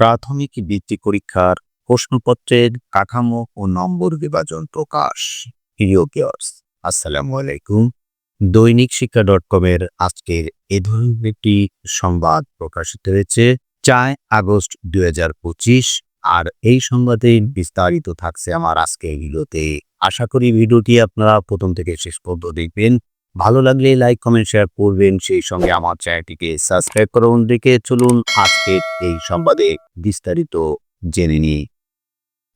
প্রাথমিক বৃত্তি পরীক্ষার প্রশ্নপত্রের কাঠামো ও নম্বর বিভাজন প্রকাশ। প্রিয় ভিউয়ার্স আসসালামু আলাইকুম। দৈনিক শিক্ষা ডট কমের আজকের এ ধরনের একটি সংবাদ প্রকাশিত হয়েছে চার আগস্ট দুই হাজার পঁচিশ। আর এই সংবাদে বিস্তারিত থাকছে আমার আজকে ভিডিওতে। আশা করি ভিডিওটি আপনারা প্রথম থেকে শেষ পর্যন্ত দেখবেন। ভালো লাগলে লাইক কমেন্ট শেয়ার করবেন। সেই সঙ্গে আমার চ্যানেলটিকে সাবস্ক্রাইব করুন। দেখে চলুন আজকের এই সংবাদে বিস্তারিত জেনে নিই।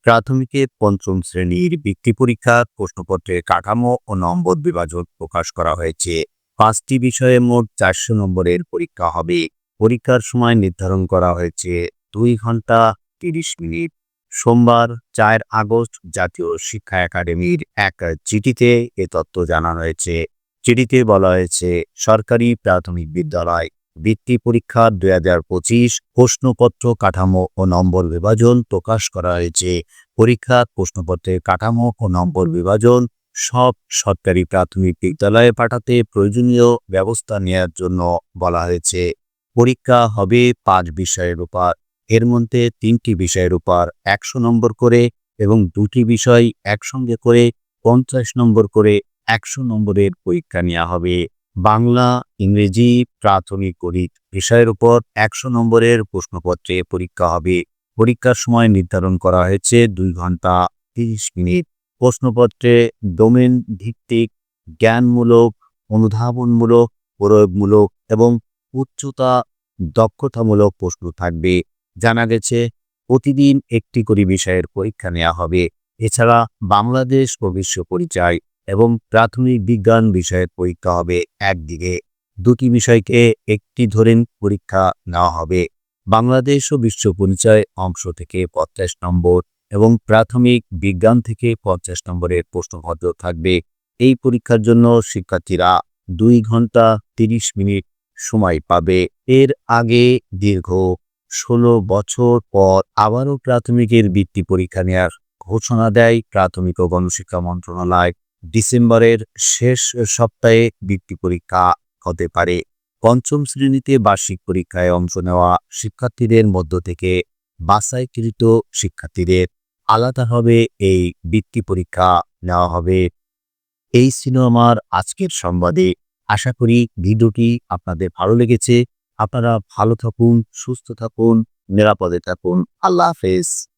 প্রাথমিকে পঞ্চম শ্রেণির বৃত্তি পরীক্ষা, প্রশ্নপত্রের কাঠামো ও নম্বর বিভাজন প্রকাশ করা হয়েছে। পাঁচটি বিষয়ে মোট চারশো নম্বরের পরীক্ষা হবে। পরীক্ষার সময় নির্ধারণ করা হয়েছে দুই ঘণ্টা তিরিশ মিনিট। সোমবার, চার আগস্ট জাতীয় শিক্ষা একাডেমির এক চিঠিতে এ তথ্য জানানো হয়েছে। চিঠিতে বলা হয়েছে, সরকারি প্রাথমিক বিদ্যালয়, বৃত্তি পরীক্ষা দুই হাজার পঁচিশ, প্রশ্নপত্র কাঠামো ও নম্বর বিভাজন প্রকাশ করা হয়েছে। পরীক্ষা, প্রশ্নপত্রের কাঠামো ও নম্বর বিভাজন সব সরকারি প্রাথমিক বিদ্যালয়ে পাঠাতে প্রয়োজনীয় ব্যবস্থা নেওয়ার জন্য বলা হয়েছে। পরীক্ষা হবে পাঁচ বিষয়ের উপর, এর মধ্যে তিনটি বিষয়ের উপর একশো নম্বর করে এবং দুটি বিষয় একসঙ্গে করে পঞ্চাশ নম্বর করে একশো নম্বরের পরীক্ষা নেওয়া হবে। বাংলা, ইংরেজি, প্রাথমিক গণিত বিষয়ের উপর একশো নম্বরের প্রশ্নপত্রে পরীক্ষা হবে। পরীক্ষার সময় নির্ধারণ করা হয়েছে দুই ঘণ্টা তিরিশ মিনিট। প্রশ্নপত্রে ডোমেন ভিত্তিক, জ্ঞানমূলক, অনুধাবনমূলক, প্রয়োগমূলক এবং উচ্চতা, দক্ষতামূলক প্রশ্ন থাকবে। জানা গেছে, প্রতিদিন একটি করে বিষয়ের পরীক্ষা নেওয়া হবে। এছাড়া বাংলাদেশ ও বিশ্ব পরিচয় এবং প্রাথমিক বিজ্ঞান বিষয়ের পরীক্ষা হবে একদিকে। দুটি বিষয়কে একটি ধরেন পরীক্ষা নেওয়া হবে। বাংলাদেশ ও বিশ্ব পরিচয় অংশ থেকে পঞ্চাশ নম্বর এবং প্রাথমিক বিজ্ঞান থেকে পঞ্চাশ নম্বরের প্রশ্নপত্র থাকবে। এই পরীক্ষার জন্য শিক্ষার্থীরা দুই ঘণ্টা তিরিশ মিনিট সময় পাবে। এর আগে দীর্ঘ ষোলো বছর পর আবারও প্রাথমিকের বৃত্তি পরীক্ষা নেওয়ার ঘোষণা দেয় প্রাথমিক ও গণশিক্ষা মন্ত্রণালয়। ডিসেম্বরের শেষ সপ্তাহে বৃত্তি পরীক্ষা হতে পারে। পঞ্চম শ্রেণীতে বার্ষিক পরীক্ষায় অংশ নেওয়া শিক্ষার্থীদের মধ্য থেকে বাছাইকৃত শিক্ষার্থীদের আলাদাভাবে এই বৃত্তি পরীক্ষা নেওয়া হবে। এই ছিল আমার আজকের সংবাদে। আশা করি ভিডিওটি আপনাদের ভালো লেগেছে। আপনারা ভালো থাকুন, সুস্থ থাকুন, নিরাপদে থাকুন। আল্লাহ হাফেজ।